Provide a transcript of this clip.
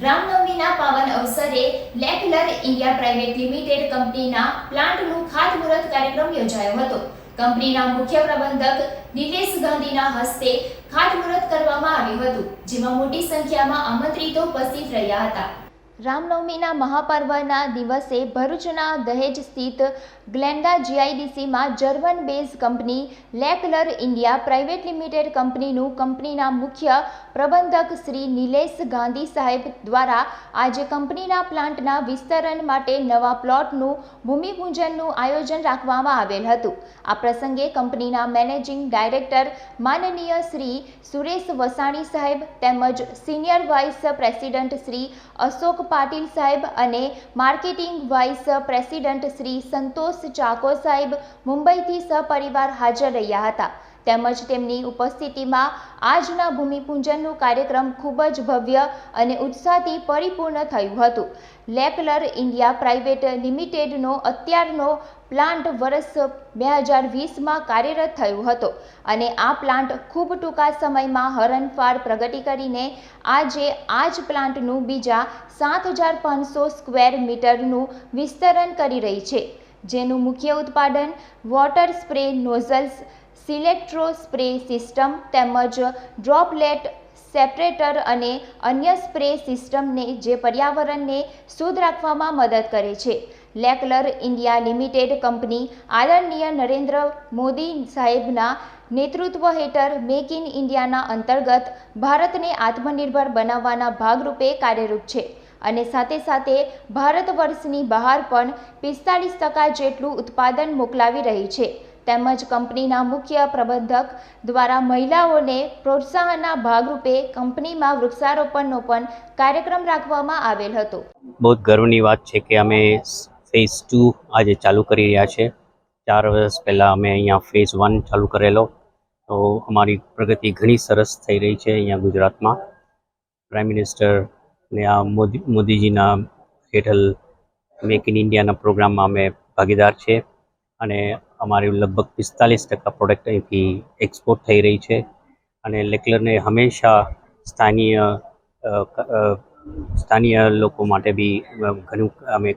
રામનવમીના પાવન અવસરે લેકલર India private limited કંપનીના પ્લાન્ટનું ખાતમુહૂર્ત કાર્યક્રમ યોજાયો હતો. કંપનીના મુખ્ય પ્રબંધક નિલેશ ગાંધીના હસ્તે ખાતમુહૂર્ત કરવામાં આવ્યું હતું, જેમાં મોટી સંખ્યામાં આમંત્રિતો ઉપસ્થિત રહ્યા હતા. રામનવમીના મહાપર્વના દિવસે ભરૂચના દહેજ સ્થિત ગ્લેન્ડા જીઆઈડીસીમાં German base company Lechler India private limited કંપનીનું કંપનીના મુખ્ય પ્રબંધક શ્રી નિલેશ ગાંધી સાહેબ દ્વારા આજે કંપનીના પ્લાન્ટના વિસ્તરણ માટે નવા પ્લોટનું ભૂમિપૂજનનું આયોજન રાખવામાં આવેલ હતું. આ પ્રસંગે કંપનીના મેનેજિંગ ડાયરેક્ટર માનનીય શ્રી સુરેશ વસાણી સાહેબ તેમજ senior vice president Shri Ashok Patil સાહેબ અને marketing vice president Shri Santosh Chacko સાહેબ મુંબઈથી સપરિવાર હાજર રહ્યા હતા. તેમજ તેમની ઉપસ્થિતિમાં આજના ભૂમિપૂજનનું કાર્યક્રમ ખૂબ જ ભવ્ય અને ઉત્સાહથી પરિપૂર્ણ થયું હતું. લેકલર ઇન્ડિયા પ્રાઇવેટ લિમિટેડનો અત્યારનો પ્લાન્ટ વર્ષ બે હજાર વીસમાં કાર્યરત થયો હતો અને આ પ્લાન્ટ ખૂબ ટૂંકા સમયમાં હરણફાળ પ્રગતિ કરીને આજે આ જ પ્લાન્ટનું બીજા સાત હજાર પાંચસો સ્ક્વેર મીટરનું વિસ્તરણ કરી રહી છે. જેનું મુખ્ય ઉત્પાદન water spray nozzles Selectro spray system તેમજ ડ્રોપલેટ, સેપરેટર અને અન્ય સ્પ્રે સિસ્ટમને જે પર્યાવરણને શુદ્ધ રાખવામાં મદદ કરે છે. લેકલર ઇન્ડિયા લિમિટેડ કંપની આદરણીય નરેન્દ્ર મોદી સાહેબના નેતૃત્વ હેઠળ મેક ઇન ઇન્ડિયાના અંતર્ગત ભારતને આત્મનિર્ભર બનાવવાના ભાગરૂપે કાર્યરૂપ છે અને સાથે સાથે ભારત વર્ષની બહાર પણ પિસ્તાલીસ ટકા જેટલું ઉત્પાદન મોકલાવી રહી છે. તેમજ કંપનીના મુખ્ય પ્રબંધક દ્વારા મહિલાઓને પ્રોત્સાહનના ભાગરૂપે કંપનીમાં વૃક્ષારોપણનો પણ કાર્યક્રમ રાખવામાં આવેલ હતો. બહુ ગર્વની વાત છે કે અમે ફેઝ ટુ આજે ચાલુ કરી રહ્યા છે. ચાર વર્ષ પહેલાં અમે અહીંયા ફેઝ વન ચાલુ કરેલો. તો અમારી પ્રગતિ ઘણી સરસ થઈ રહી છે અહીંયા ગુજરાતમાં. પ્રાઇમ મિનિસ્ટર ને આ મોદી, મોદીજીના હેઠળ મેક ઇન ઇન્ડિયાના પ્રોગ્રામમાં અમે ભાગીદાર છે. અને અમારી લગભગ પિસ્તાલીસ ટકા પ્રોડક્ટ અહીંથી એક્સપોર્ટ થઈ રહી છે. અને લેકલરને હંમેશા સ્થાનીય સ્થાનીય લોકો માટે બી ઘણું અમે